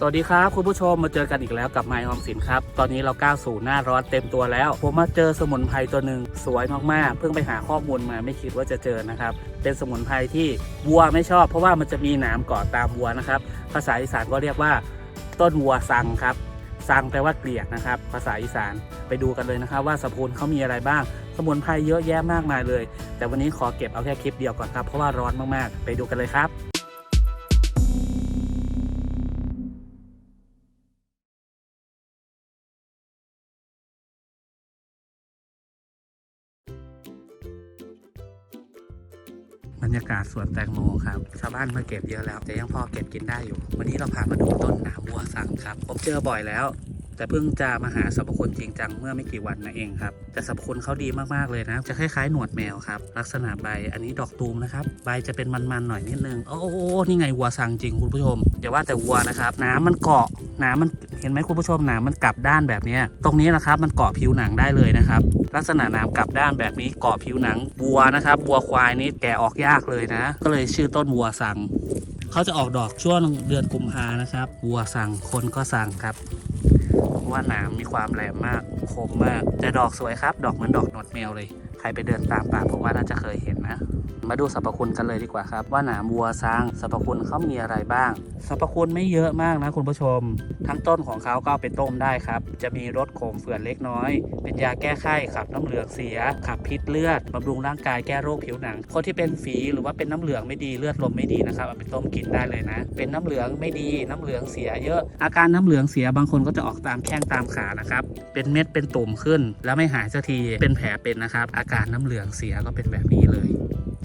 สวัสดีครับคุณผู้ชมมาเจอกันอีกแล้วกับไมค์ออมสินครับ ตอนนี้เราก้าวสู่หน้าร้อนเต็มตัวแล้ว ผมมาเจอสมุนไพรตัวหนึ่งสวยมากๆ เพิ่งไปหาข้อมูลมาไม่คิดว่าจะเจอนะครับ เป็นสมุนไพรที่วัวไม่ชอบ เพราะว่ามันจะมีหนามเกาะตามวัวนะครับ ภาษาอีสานก็เรียกว่า ต้นวัวสังครับสังแปลว่าเกลียดนะครับ ภาษาอีสานไปดูกันเลยนะครับ ว่าสรรพคุณเขามีอะไรบ้าง สมุนไพรเยอะแยะมากมายเลย แต่วันนี้ขอเก็บเอาแค่คลิปเดียวก่อนครับเพราะว่าร้อนมากๆ ไปดูกันเลยครับ รรยากาศสวนแตงโมครับชาวบ้านมาเก็บเยอะแล้ว แต่ยังพอเก็บกินได้อยู่ วันนี้เราพามาดูต้นหนามบัวสังครับ ผมเจอบ่อยแล้ว แต่เพิ่งจะมาหาสรรพคุณจริงจังเมื่อไม่กี่วันนะเองครับ แต่สรรพคุณเขาดีมากๆเลยนะ จะคล้ายๆหนวดแมวครับ ลักษณะใบอันนี้ดอกตูมนะครับ ใบจะเป็นมันๆหน่อยนิดนึง โอ้โหนี่ไงวัวสังจริงคุณผู้ชมอย่าว่าแต่วัวนะครับ น้ำมันเกาะน้ำมันเห็นไหมคุณผู้ชมน้ำมันกลับด้านแบบนี้ ตรงนี้นะครับมันเกาะผิวหนังได้เลยนะครับ ลักษณะน้ำกลับด้านแบบนี้เกาะผิวหนังวัวนะครับวัวควายนี่แกะออกยากเลยนะ ก็เลยชื่อต้นวัวสังเขาจะออกดอกช่วงเดือนกุมภานะครับ วัวสั่งคนก็สั่งครับ ว่าหนามมีความแหลมมากคมมากแต่ดอกสวยครับ ดอกเหมือนดอกหนวดแมวเลย ใครไปเดินตามป่าผมว่าน่าจะเคยเห็นนะ มาดูสรรพคุณกันเลยดีกว่าครับ ว่าหนามวัวสร้างสรรพคุณเขามีอะไรบ้าง สรรพคุณไม่เยอะมากนะคุณผู้ชม ทั้งต้นของเขาก็เอาไปต้มได้ครับ จะมีรสขมเฝื่อนเล็กน้อย เป็นยาแก้ไข้ขับน้ำเหลืองเสีย ขับพิษเลือดบำรุงร่างกายแก้โรคผิวหนัง คนที่เป็นฝีหรือว่าเป็นน้ำเหลืองไม่ดีเลือดลมไม่ดีนะครับเอาไปต้มกินได้เลยนะ เป็นน้ำเหลืองไม่ดีน้ำเหลืองเสียเยอะ อาการน้ำเหลืองเสียบางคนก็จะออกตามแข้งตามขานะครับ เป็นเม็ดเป็นตุ่มขึ้น แล้วไม่หายสักทีเป็นแผลเป็นนะครับอาการน้ำเหลืองเสียก็เป็นแบบนี้เลย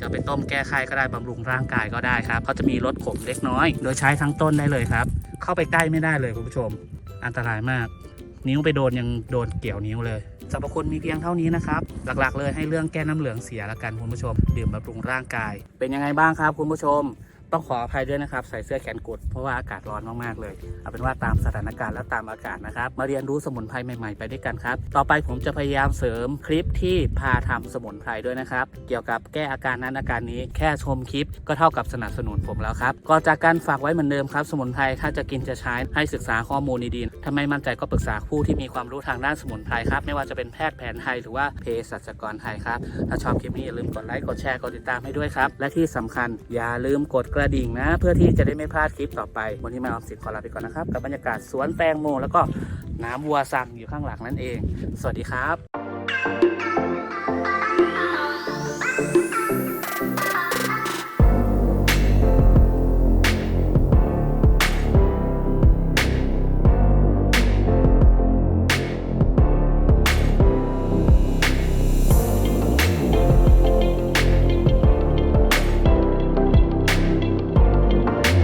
จะไปต้มแก้ไขก็ได้บำรุงร่างกายก็ได้ครับเขาจะมีรสขมเล็กน้อย โดยใช้ทั้งต้นได้เลยครับ เข้าไปใกล้ไม่ได้เลยคุณผู้ชม อันตรายมาก นิ้วไปโดนยังโดนเกี่ยวนิ้วเลยสรรพคุณมีเพียงเท่านี้นะครับ หลักๆ เลยให้เรื่องแก้น้ำเหลืองเสียละกันคุณผู้ชม ดื่มบำรุงร่างกาย เป็นยังไงบ้างครับคุณผู้ชม ต้องขออภัยด้วยนะครับ ใส่เสื้อแขนกุดเพราะว่าอากาศร้อนมากๆเลย เอาเป็นว่าตามสถานการณ์และตามอากาศนะครับ มาเรียนรู้สมุนไพรใหม่ๆไปด้วยกันครับ ต่อไปผมจะพยายามเสริมคลิปที่พาทำสมุนไพรด้วยนะครับ เกี่ยวกับแก้อาการนั้นอาการนี้แค่ชมคลิปก็เท่ากับสนับสนุนผมแล้วครับก่อนจากการฝากไว้เหมือนเดิมครับสมุนไพรถ้าจะกินจะใช้ให้ศึกษาข้อมูลดีๆถ้าไมมั่นใจก็ปรึกษาผู้ที่มีความรู้ทางด้านสมุนไพรครับไม่ว่าจะเป็นแพทย์แผนไทยหรือว่าเภสัชกรไทยครับถ้าชอบคลิปนี้อย่าลืมกดไลค์กดแชร์กดติดตามให้ด้วยครับและที่สำคัญอย่าลืมกดกระดิ่งนะ เพื่อที่จะได้ไม่พลาดคลิปต่อไป วันนี้มาออมสินขอลาไปก่อนนะครับ กับบรรยากาศสวนแตงโมแล้วก็น้ำวัวสั่งอยู่ข้างหลังนั่นเอง สวัสดีครับ